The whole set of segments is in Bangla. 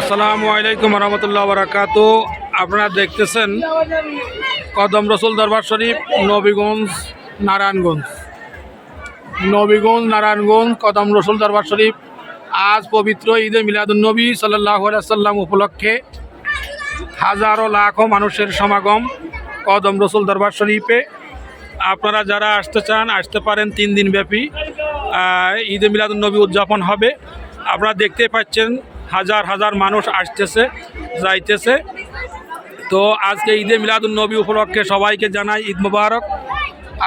আসসালামু আলাইকুম রহমতুল্লাহ বারাকাত আপনারা দেখতেছেন কদম রসুল দরবার শরীফ, নবীগঞ্জ, নারায়ণগঞ্জ। নবীগঞ্জ, নারায়ণগঞ্জ, কদম রসুল দরবার শরীফ, আজ পবিত্র ঈদে মিলাদুলনবী সাল্লাহ সাল্লাম উপলক্ষে হাজারো লাখো মানুষের সমাগম কদম রসুল দরবার শরীফে। আপনারা যারা আসতে চান, আসতে পারেন তিন দিন ব্যাপী। ঈদে মিলাদুলনবী উদযাপন হবে। আপনারা দেখতে পাচ্ছেন হাজার হাজার মানুষ আসতেছে, যাইতেছে। তো আজকে ঈদে মিলাদুলনবী উপলক্ষে সবাইকে জানাই ঈদ মুবারক।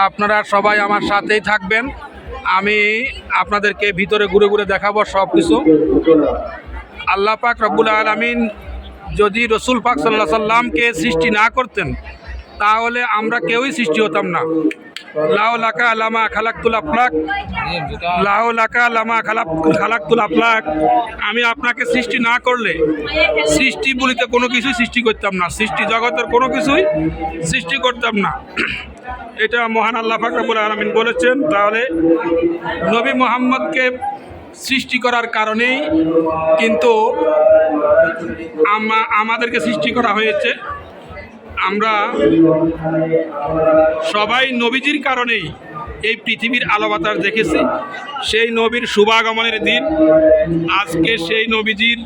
আপনারা সবাই আমার সাথেই থাকবেন। আমি আপনাদেরকে ভিতরে ঘুরে ঘুরে দেখাবো সব কিছু আল্লাহ পাক রব্বুল আলমিন যদি রসুল পাক সাল্লাহ সাল্লামকে সৃষ্টি না করতেন তাহলে আমরা কেউই সৃষ্টি হতাম না। লাও লাকা লামা খালাকুল আফলাক লাও লাকা লামা খালাক খালাকুল আফলাক আমি আপনাকে সৃষ্টি না করলে সৃষ্টি বলিতে কোনো কিছুই সৃষ্টি করতাম না। সৃষ্টি জগতের কোনো কিছুই সৃষ্টি করতাম না। এটা মহান আল্লাহ ফাকরাবুল আলমিন বলেছেন। তাহলে নবী মোহাম্মদকে সৃষ্টি করার কারণেই কিন্তু আমাদেরকে সৃষ্টি করা হয়েছে। আমরা সবাই নবীজির কারণেই এই পৃথিবীর আলো দেখেছি। সেই নবীর শুভাগমনের দিন, আজকে সেই নবীজির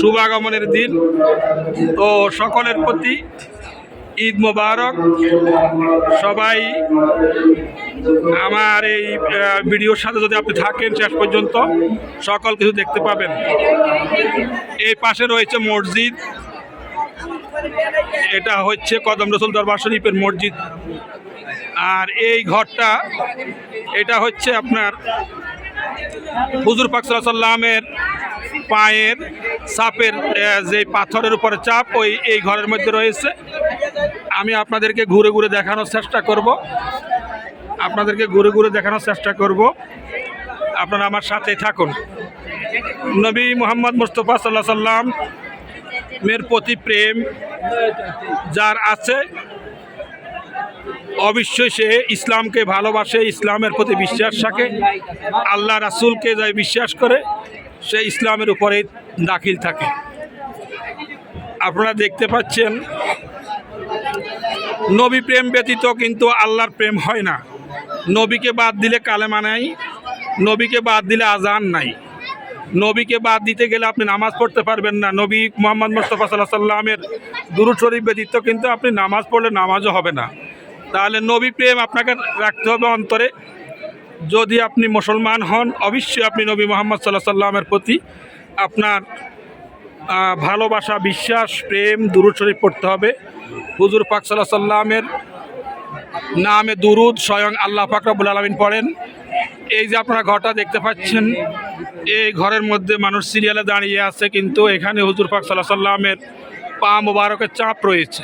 শুভাগমনের দিন। তো সকলের প্রতি ঈদ মোবারক। সবাই আমার এই ভিডিওর সাথে যদি আপনি থাকেন শেষ পর্যন্ত, সকল কিছু দেখতে পাবেন। এই পাশে রয়েছে মসজিদ। এটা হচ্ছে কদম রসুল দরবার শরীফের মসজিদ। আর এই ঘরটা, এটা হচ্ছে আপনার হুজুর পাক সাল্লাল্লাহু সাল্লামের পায়ের সাপের যে পাথরের উপরে চাপ, ওই, এই ঘরের মধ্যে রয়েছে। আমি আপনাদেরকে ঘুরে ঘুরে দেখানোর চেষ্টা করব। আপনাদেরকে ঘুরে ঘুরে দেখানোর চেষ্টা করব। আপনারা আমার সাথে থাকুন। নবী মোহাম্মদ মুস্তফা সাল্লাহ সাল্লাম মের প্রতি প্রেম যার আছে, অবশ্যই সে ইসলামকে ভালোবাসে, ইসলামের প্রতি বিশ্বাস থাকে আল্লাহ রাসুলকে যাই বিশ্বাস করে, সে ইসলামের উপরে দাখিল থাকে। আপনারা দেখতে পাচ্ছেন, নবী প্রেম ব্যতীত কিন্তু আল্লাহর প্রেম হয় না। নবীকে বাদ দিলে কালেমা নাই, নবীকে বাদ দিলে আজান নাই। নবীকে বাদ দিতে গেলে আপনি নামাজ পড়তে পারবেন না। নবী মোহাম্মদ মোস্তফা সাল্লাহ সাল্লামের দুরুদ শরীফ ব্যতীত কিন্তু আপনি নামাজ পড়লে নামাজও হবে না। তাহলে নবী প্রেম আপনাকে রাখতে হবে অন্তরে। যদি আপনি মুসলমান হন, অবশ্যই আপনি নবী মোহাম্মদ সাল্লাহ সাল্লামের প্রতি আপনার ভালোবাসা, বিশ্বাস, প্রেম, দুরুদ শরীফ পড়তে হবে। হুজুর পাক সাল্লাহ সাল্লামের নামে দুরুদ স্বয়ং আল্লাহ ফাকরাবুল আলমিন পড়েন। এই যে আপনারা ঘরটা দেখতে পাচ্ছেন, এই ঘরের মধ্যে মানুষ সিরিয়ালে দাঁড়িয়ে আছে, কিন্তু এখানে হুজুর পাক সাল্লাহ সাল্লামের পা মোবারকের চাপ রয়েছে।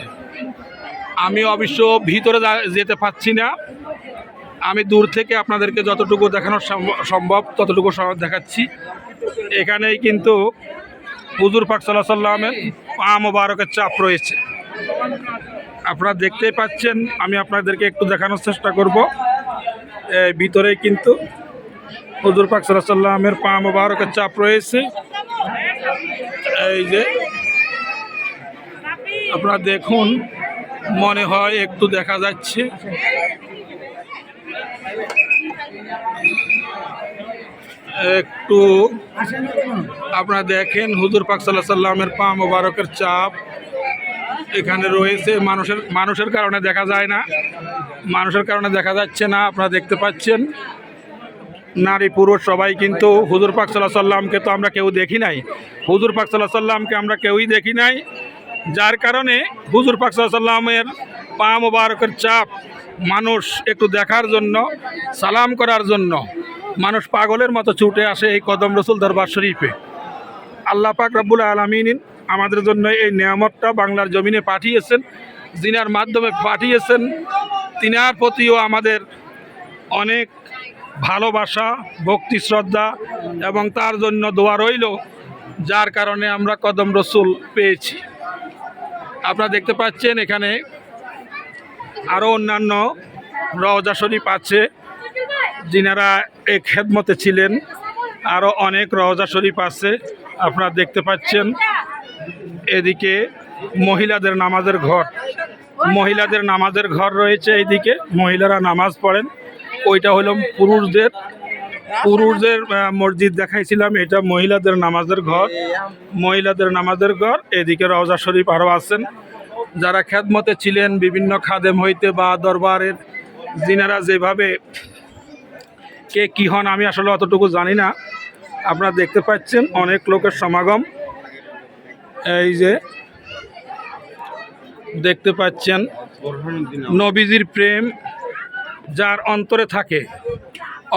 আমি অবশ্য ভিতরে যেতে পারছি না। আমি দূর থেকে আপনাদেরকে যতটুকু দেখানো সম্ভ- সম্ভব ততটুকু দেখাচ্ছি। এখানেই কিন্তু হুজুর পাক সাল্লাহ সাল্লামের পা মোবারকের চাপ রয়েছে। আপনারা দেখতেই পাচ্ছেন, আমি আপনাদেরকে একটু দেখানোর চেষ্টা করব। ভিতরে কিন্তু হুজুর পাক সাল্লামের পা মোবারকের চাপ রয়েছে। এই যে আপনারা দেখুন, মনে হয় একটু দেখা যাচ্ছে। একটু আপনারা দেখেন হুজুর পাক সাল্লাহ সাল্লামের পা মোবারকের চাপ। এখানে রয়েছে মানুষের মানুষের কারণে দেখা যায় না। মানুষের কারণে দেখা যাচ্ছে না, আপনারা দেখতে পাচ্ছেন। নারী পুরুষ সবাই কিন্তু হুজুর পাক সাল্লাহ সাল্লামকে তো আমরা কেউ দেখি নাই। হুজুর পাক সাল্লাহ সাল্লামকে আমরা কেউই দেখি নাই। যার কারণে হুজুর পাক সাল্লাহ সাল্লামের পা মোবারকের চাপ মানুষ একটু দেখার জন্য, সালাম করার জন্য মানুষ পাগলের মতো ছুটে আসে এই কদম রসুল দরবার শরীফে। আল্লাহ পাক রব্বুল আলমিন আমাদের জন্য এই নিয়ামতটা বাংলার জমিনে পাঠিয়েছেন, যিনার মাধ্যমে পাঠিয়েছেন, তিনার প্রতিও আমাদের অনেক ভালোবাসা, ভক্তি, শ্রদ্ধা এবং তার জন্য দোয়া রইল, যার কারণে আমরা কদম রসুল পেয়েছি। আপনারা দেখতে পাচ্ছেন এখানে আরও অন্যান্য রওজা শরীফ আছে যিনারা এই খেদমতে ছিলেন, আরও অনেক রওজা শরীফ আছে আপনারা দেখতে পাচ্ছেন। এদিকে মহিলাদের নামাজের ঘর। মহিলাদের নামাজের ঘর রয়েছে এইদিকে মহিলারা নামাজ পড়েন। ওইটা হলো পুরুষদের পুরুষদের মসজিদ দেখাইছিলাম, এটা মহিলাদের নামাজের ঘর। মহিলাদের নামাজের ঘর, এদিকে রওজা শরীফ আরও আছেন। যারা খ্যাতমতে ছিলেন, বিভিন্ন খাদেম হইতে বা দরবারের যিনারা যেভাবে কে কী হন আমি আসলে অতটুকু জানি না। আপনারা দেখতে পাচ্ছেন অনেক লোকের সমাগম। এই যে দেখতে পাচ্ছেন নবীজির প্রেম যার অন্তরে থাকে।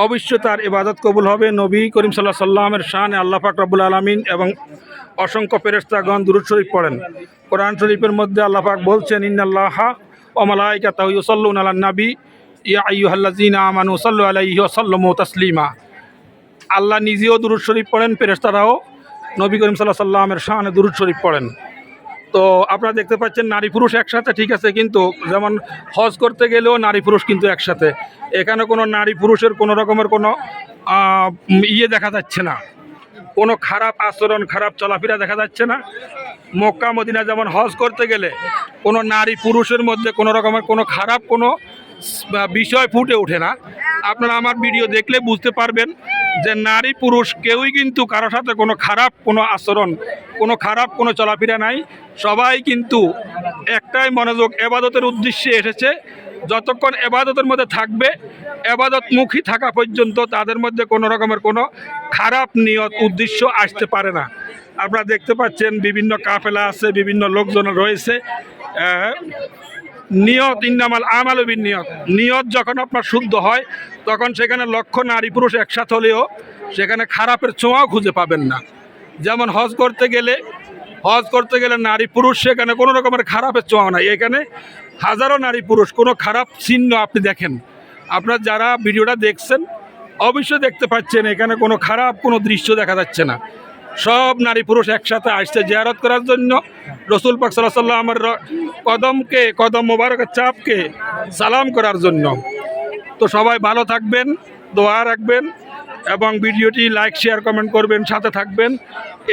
অবশ্যই তার ইবাদত কবুল হবে। নবী করিম সাল্লাহ সাল্লামের শান আল্লাহ পাক রব্বুল আলমিন এবং অসংখ্য ফেরেস্তাগণ দুরুদ শরীফ পড়েন। কোরআন শরীফের মধ্যে আল্লাহ পাক বলছেন, ইন্নাল্লাহ ওমালাইকা তাহুসল্লুন আল্লাহ নাবী। ইয়া আইয়ুহাল্লাযীনা আমানু সাল্লু আলাইহি সাল্লামু তাসলিমা। আল্লাহ নিজেও দুরুদ শরীফ পড়েন ফেরেস্তারাও নবী করিম সাল্লাহ সাল্লামের শানে দুরুদ শরীফ পড়েন। তো আপনারা দেখতে পাচ্ছেন নারী পুরুষ একসাথে ঠিক আছে, কিন্তু যেমন হজ করতে গেলেও নারী পুরুষ কিন্তু একসাথে। এখানে কোনো নারী পুরুষের কোনো রকমের কোনো ইয়ে দেখা যাচ্ছে না। কোনো খারাপ আচরণ, খারাপ চলাফেরা দেখা যাচ্ছে না। মক্কা, মদিনা যেমন হজ করতে গেলে কোনো নারী পুরুষের মধ্যে কোনো রকমের কোনো খারাপ কোনো বিষয় ফুটে ওঠে না। আপনারা আমার ভিডিও দেখলে বুঝতে পারবেন যে নারী পুরুষ কেউই কিন্তু কারোর সাথে কোনো খারাপ কোনো আচরণ, কোনো খারাপ কোনো চলাফেরা নাই। সবাই কিন্তু একটাই মনোযোগ এবাদতের উদ্দেশ্যে এসেছে। যতক্ষণ এবাদতের মধ্যে থাকবে, এবাদতমুখী থাকা পর্যন্ত তাদের মধ্যে কোনো রকমের কোনো খারাপ নিয়ত, উদ্দেশ্য আসতে পারে না। আপনারা দেখতে পাচ্ছেন বিভিন্ন কাফেলা আছে, বিভিন্ন লোকজন রয়েছে। নিয়ত ইন্নামাল আমাল বিন নিয়ত নিয়ত যখন আপনার শুদ্ধ হয়, তখন সেখানে লক্ষ নারী পুরুষ একসাথে হলেও সেখানে খারাপের ছোঁয়াও খুঁজে পাবেন না। যেমন হজ করতে গেলে, হজ করতে গেলে নারী পুরুষ, সেখানে কোনো রকমের খারাপের ছোঁয়া নাই। এখানে হাজারো নারী পুরুষ, কোনো খারাপ চিহ্ন আপনি দেখেন। আপনার যারা ভিডিওটা দেখছেন, অবশ্যই দেখতে পাচ্ছেন, এখানে কোনো খারাপ কোনো দৃশ্য দেখা যাচ্ছে না। সব নারী পুরুষ একসাথে আসছে জিয়ারত করার জন্য। রসুল পাক সাল্লাহ আমার কদমকে, কদম মোবারকের চাপকে সালাম করার জন্য। তো সবাই ভালো থাকবেন, দোয়া রাখবেন এবং ভিডিওটি লাইক, শেয়ার, কমেন্ট করবেন, সাথে থাকবেন।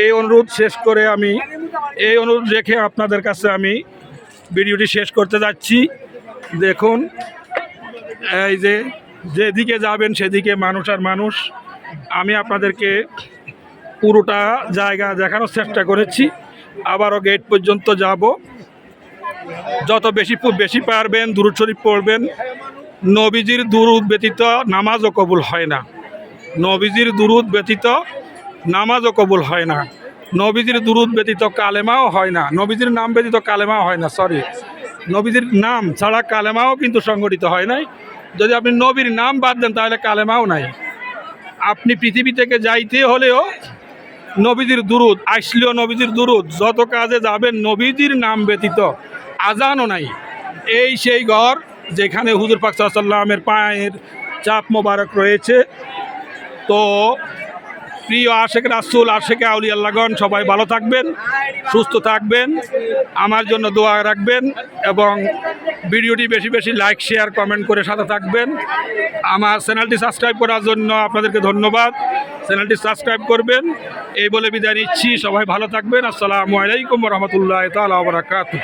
এই অনুরোধ শেষ করে আমি, এই অনুরোধ রেখে আপনাদের কাছে আমি ভিডিওটি শেষ করতে যাচ্ছি। দেখুন, এই যে, যেদিকে যাবেন সেদিকে মানুষ আর মানুষ। আমি আপনাদেরকে পুরোটা জায়গা দেখানোর চেষ্টা করেছি। আবারও গেট পর্যন্ত যাব। যত বেশি বেশি পারবেন, দুরুদ শরীফ পড়বেন, নবীজির দুরুদ ব্যতীত নামাজও কবুল হয় না। নবীজির দুরুদ ব্যতীত নামাজও কবুল হয় না। নবীজির দুরুদ ব্যতীত কালেমাও হয় না। নবীজির নাম ব্যতীত কালেমাও হয় না সরি নবীজির নাম ছাড়া কালেমাও কিন্তু সংগঠিত হয় নাই। যদি আপনি নবীর নাম বাদ দেন, তাহলে কালেমাও নাই। আপনি পৃথিবী থেকে যাইতে হলেও নবীজির দুরুদ, আসলেও নবীজির দুরুদ, যত কাজে যাবেন নবীজির নাম ব্যতীত আজানও নাই। এই সেই ঘর যেখানে হুজুর পাক সাল্লামের পায়ের চাপ মোবারক রয়েছে। তো প্রিয় আশেখ রাসুল আশেখ আউলি আল্লাহগণ সবাই ভালো থাকবেন, সুস্থ থাকবেন, আমার জন্য দোয়া রাখবেন এবং ভিডিওটি বেশি বেশি লাইক শেয়ার কমেন্ট করে সাথে থাকবেন। আমার চ্যানেলটি সাবস্ক্রাইব করার জন্য আপনাদেরকে ধন্যবাদ। চ্যানেলটি সাবস্ক্রাইব করবেন। এই বলে বিদায় নিচ্ছি। সবাই ভালো থাকবেন। আসসালামু আলাইকুম রহমতুল্লাহ তালা বারাকাতুহ।